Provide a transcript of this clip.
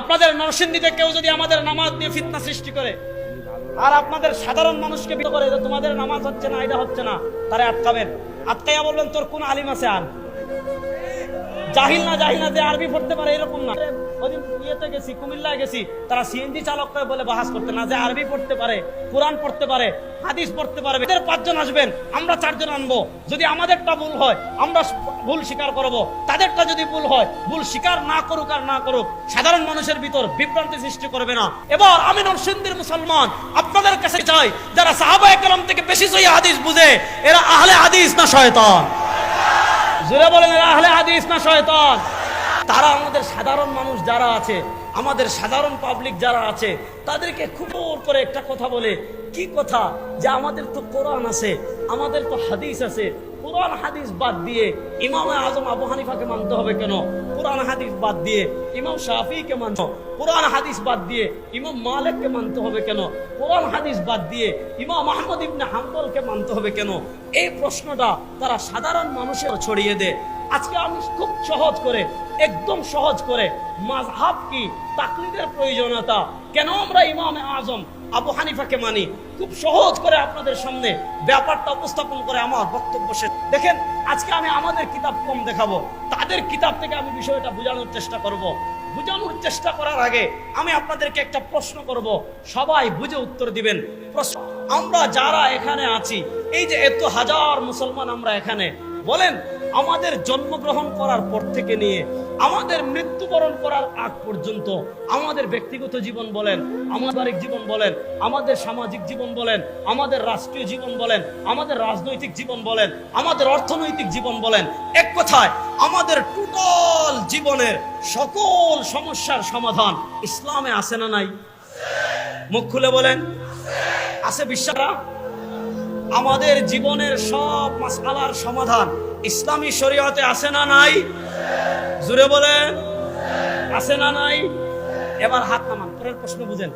আপনাদের নরসিংদীতে কেউ যদি আমাদের নামাজ নিয়ে ফিতনা সৃষ্টি করে, আর আপনাদের সাধারণ মানুষকে বিয়ে করে তোমাদের নামাজ হচ্ছে না, এটা হচ্ছে না, তারা আটকাবেন। আটকাইয়া বলবেন, তোর কোন আলিম আছে আর? জাহিল না জাহিল না, যে আরবি পড়তে পারে এরকম না। ওদিন ইয়েতে গেছি, কুমিল্লায় গেছি, তারা সিএনজি বলে করতে না, যে আরবি পড়তে পারে, কোরআন পড়তে পারে, হাদিস পড়তে পারবে। এদের পাঁচজন আসবেন, আমরা চারজন আনব। যদি আমাদেরটা ভুল হয়, আমরা ভুল স্বীকার করব। তাদেরটা যদি ভুল হয়, ভুল স্বীকার না করুক আর না করুক, সাধারণ মানুষের ভিতর বিভ্রান্তি সৃষ্টি করবে না। এবার আমি নরসিংদীর মুসলমান, আপনাদের কাছে চাই, যারা সাহাবা একরাম থেকে বেশি সহি হাদিস বুঝে, এরা আহলে হাদিস না শয়তান। জোরে বলেন তারা আমাদের সাধারণ মানুষ যারা আছে, আমাদের সাধারণ পাবলিক যারা আছে, তাদেরকে খুব করে একটা কথা বলে, কি কথা? যে আমাদের তো কোরআন আছে, আমাদের তো হাদিস আছে। কোরআন হাদিস বাদ দিয়ে ইমাম আজম আবু হানিফাকে মানতে হবে কেন? কোরআন হাদিস বাদ দিয়ে ইমাম শাফিকে মানতে কোরআন হাদিস বাদ দিয়ে ইমাম মালিককে মানতে হবে কেন? কোরআন হাদিস বাদ দিয়ে ইমাম আহমদ ইবনে হাম্বলকে মানতে হবে কেন? এই প্রশ্নটা তারা সাধারণ মানুষের ছড়িয়ে দেয়। আজকে আমি খুব সহজ করে, একদম সহজ করে মাযহাব কি, তাকলিদের প্রয়োজনীয়তা, কেন আমরা ইমামে আজম আবু হানিফাকে মানি? খুব সহজ করে আপনাদের সামনে ব্যাপারটা উপস্থাপন করে আমার বক্তব্য শেষ। দেখেন, আজকে আমি আমাদের কিতাব কম দেখাবো, তাদের কিতাব থেকে আমি বিষয়টা বোঝানোর চেষ্টা করব। বোঝানোর চেষ্টা করার আগে আমি আপনাদেরকে একটা প্রশ্ন করব, সবাই বুঝে উত্তর দিবেন। প্রশ্ন, আমরা যারা এখানে আছি, এই যে এত হাজার মুসলমান আমরা এখানে, বলেন আমাদের জন্মগ্রহণ করার পর থেকে নিয়ে, আমাদের মৃত্যুবরণ করার আগ পর্যন্ত আমাদের ব্যক্তিগত জীবন বলেন, আমাদের জীবন বলেন, আমাদের সামাজিক জীবন বলেন, আমাদের রাষ্ট্রীয় জীবন বলেন, আমাদের রাজনৈতিক জীবন বলেন, আমাদের অর্থনৈতিক জীবন বলেন, এক কথায় আমাদের টোটাল জীবনের সকল সমস্যার সমাধান ইসলামে আছে না নাই? মুখ খুলে বলেন। আছে বিশ্বাসরা? আমাদের জীবনের সব মাসালার সমাধান ইসলামী শরীয়তে আছে না নাই? জুড়ে বলেন। আছে না নাই? এবার হাত নামান, পরের প্রশ্ন বুঝেন।